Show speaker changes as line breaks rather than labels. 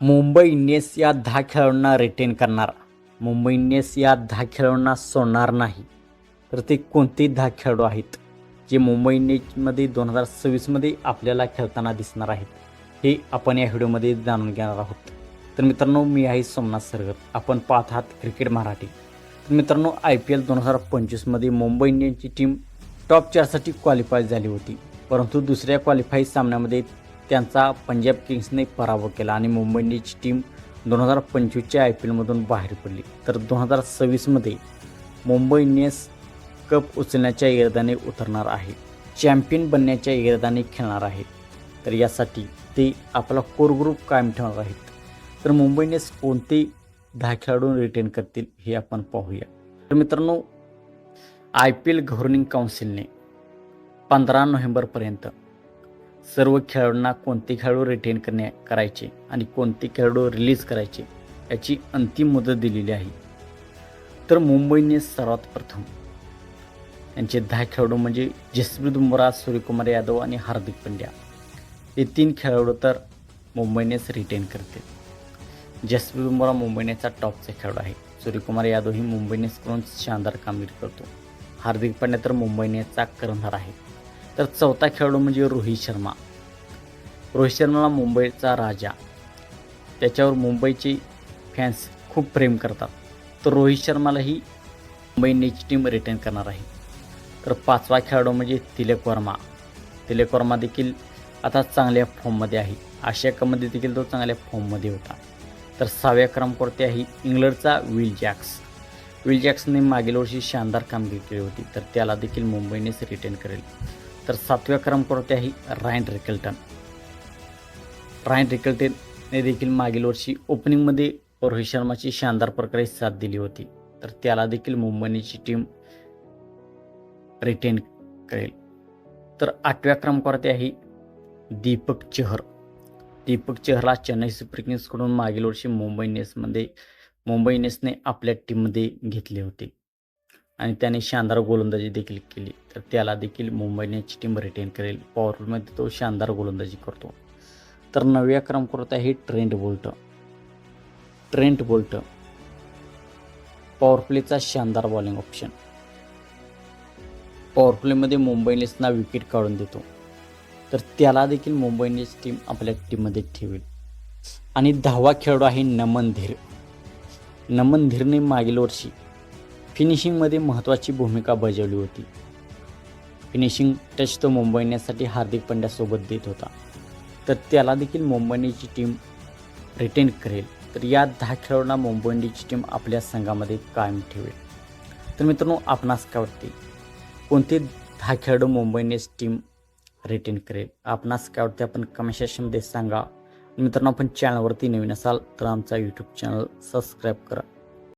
Mumbai Indians या दहा खेळाडूंना रिटेन करणार. मुंबई इंडियन्स या दहा खेळाडूंना सोडणार नाही. तर ते कोणते दहा खेळाडू आहेत? जे मुंबई इंडियन्समध्ये दोन हजार सव्वीसमध्ये आपल्याला खेळताना दिसणार आहेत. हे आपण या व्हिडिओमध्ये जाणून घेणार आहोत. तर मित्रांनो मी आहे सोमनाथ सरगत. आपण पाहत आहात क्रिकेट मराठी. तर मित्रांनो आय पी एल दोन हजार पंचवीसमध्ये मुंबई इंडियन्सची टीम टॉप चारसाठी क्वालिफाय झाली होती. परंतु दुसऱ्या क्वालिफाय सामन्यामध्ये त्यांचा पंजाब किंग्सने पराभव केला आणि मुंबई इंडियन्सची टीम दोन हजार पंचवीसच्या आय पी एलमधून बाहेर पडली. तर दोन हजार सव्वीसमध्ये मुंबई इंडियन्स कप उचलण्याच्या इरादाने उतरणार आहे. चॅम्पियन बनण्याच्या इरादाने खेळणार आहे. तर यासाठी ते आपला कोर ग्रुप कायम ठेवणार आहेत. तर मुंबई इंडियन्स कोणते दहा खेळाडू रिटेन करतील हे आपण पाहूया. तर मित्रांनो आय पी एल गव्हर्निंग काउन्सिलने पंधरा नोव्हेंबरपर्यंत सर्व खेळाडूंना कोणते खेळाडू रिटेन करण्या करायचे आणि कोणते खेळाडू रिलीज करायचे याची अंतिम मुदत दिलेली आहे. तर मुंबईने सर्वात प्रथम यांचे दहा खेळाडू म्हणजे जसप्रीत बुमराह सूर्यकुमार यादव आणि हार्दिक पंड्या. हे तीन खेळाडू तर मुंबईनेच रिटेन करतील. जसप्रीत बुमराह मुंबईनेचा टॉपचा खेळाडू आहे. सूर्यकुमार यादव ही मुंबईनेच करून शानदार कामगिरी करतो. हार्दिक पांड्या तर मुंबईनेचा इंडियन्सचा करणार आहे. तर चौथा खेळाडू म्हणजे रोहित शर्मा. रोहित शर्माला मुंबईचा राजा. त्याच्यावर मुंबईचे फॅन्स खूप प्रेम करतात. तर रोहित शर्मालाही मुंबई इंडियन्सची टीम रिटर्न करणार आहे. तर पाचवा खेळाडू म्हणजे तिलक वर्मा. तिलक वर्मा देखील आता चांगल्या फॉर्ममध्ये आहे. आशिया कपमध्ये देखील तो चांगल्या फॉर्ममध्ये होता. तर सहाव्या क्रमांकावरती आहे इंग्लंडचा विल जॅक्स. विल जॅक्सने मागील वर्षी शानदार कामगिरी केली होती. तर त्याला देखील मुंबईनेच रिटर्न करेल. तर सातव्या क्रमांकावरती आहे रायन रिकल्टन. रायन रिकल्टनने देखील मागील वर्षी ओपनिंगमध्ये रोहित शर्माची शानदार प्रकारे साथ दिली होती. तर त्याला देखील मुंबईची टीम रिटेन करेल. तर आठव्या क्रमांकावरती आहे दीपक चहर. दीपक चहरला चेन्नई सुपर किंग्सकडून मागील वर्षी मुंबई इंडियन्समध्ये मुंबई इंडियन्सने आपल्या टीममध्ये घेतले होते. आणि त्याने शानदार गोलंदाजी देखील केली. तर त्याला देखील मुंबई इंडियन्सची टीम रिटेन करेल. पॉवरमध्ये तो शानदार गोलंदाजी करतो. तर नवव्या क्रमांकावर आहे ट्रेंट बोल्ट ट्रेंट बोल्ट पॉवरप्लेचा शानदार बॉलिंग ऑप्शन पॉवरप्लेमध्ये मुंबई इंडियन्सना विकेट काढून देतो. तर त्याला देखील मुंबई इंडियन्स टीम आपल्या टीममध्ये ठेवेल. आणि दहावा खेळाडू आहे नमन धीर. नमन धीरने मागील वर्षी फिनिशिंगमध्ये महत्त्वाची भूमिका बजावली होती. फिनिशिंग टच तो मुंबई इंडियन्ससाठी हार्दिक पंड्यासोबत देत होता. तर त्याला देखील मुंबई टीम रिटेन करेल. तर या दहा खेळाडूंना मुंबई टीम आपल्या संघामध्ये कायम ठेवेल. तर मित्रांनो आपणास काय वाटते? कोणते दहा खेळाडू मुंबई इंडियन्स टीम रिटेन करेल? आपणास काय वाटते? आपण कमेंट सेक्शनमध्ये सांगा. मित्रांनो आपण चॅनलवरती नवीन असाल तर आमचा यूट्यूब चॅनल सबस्क्राईब करा.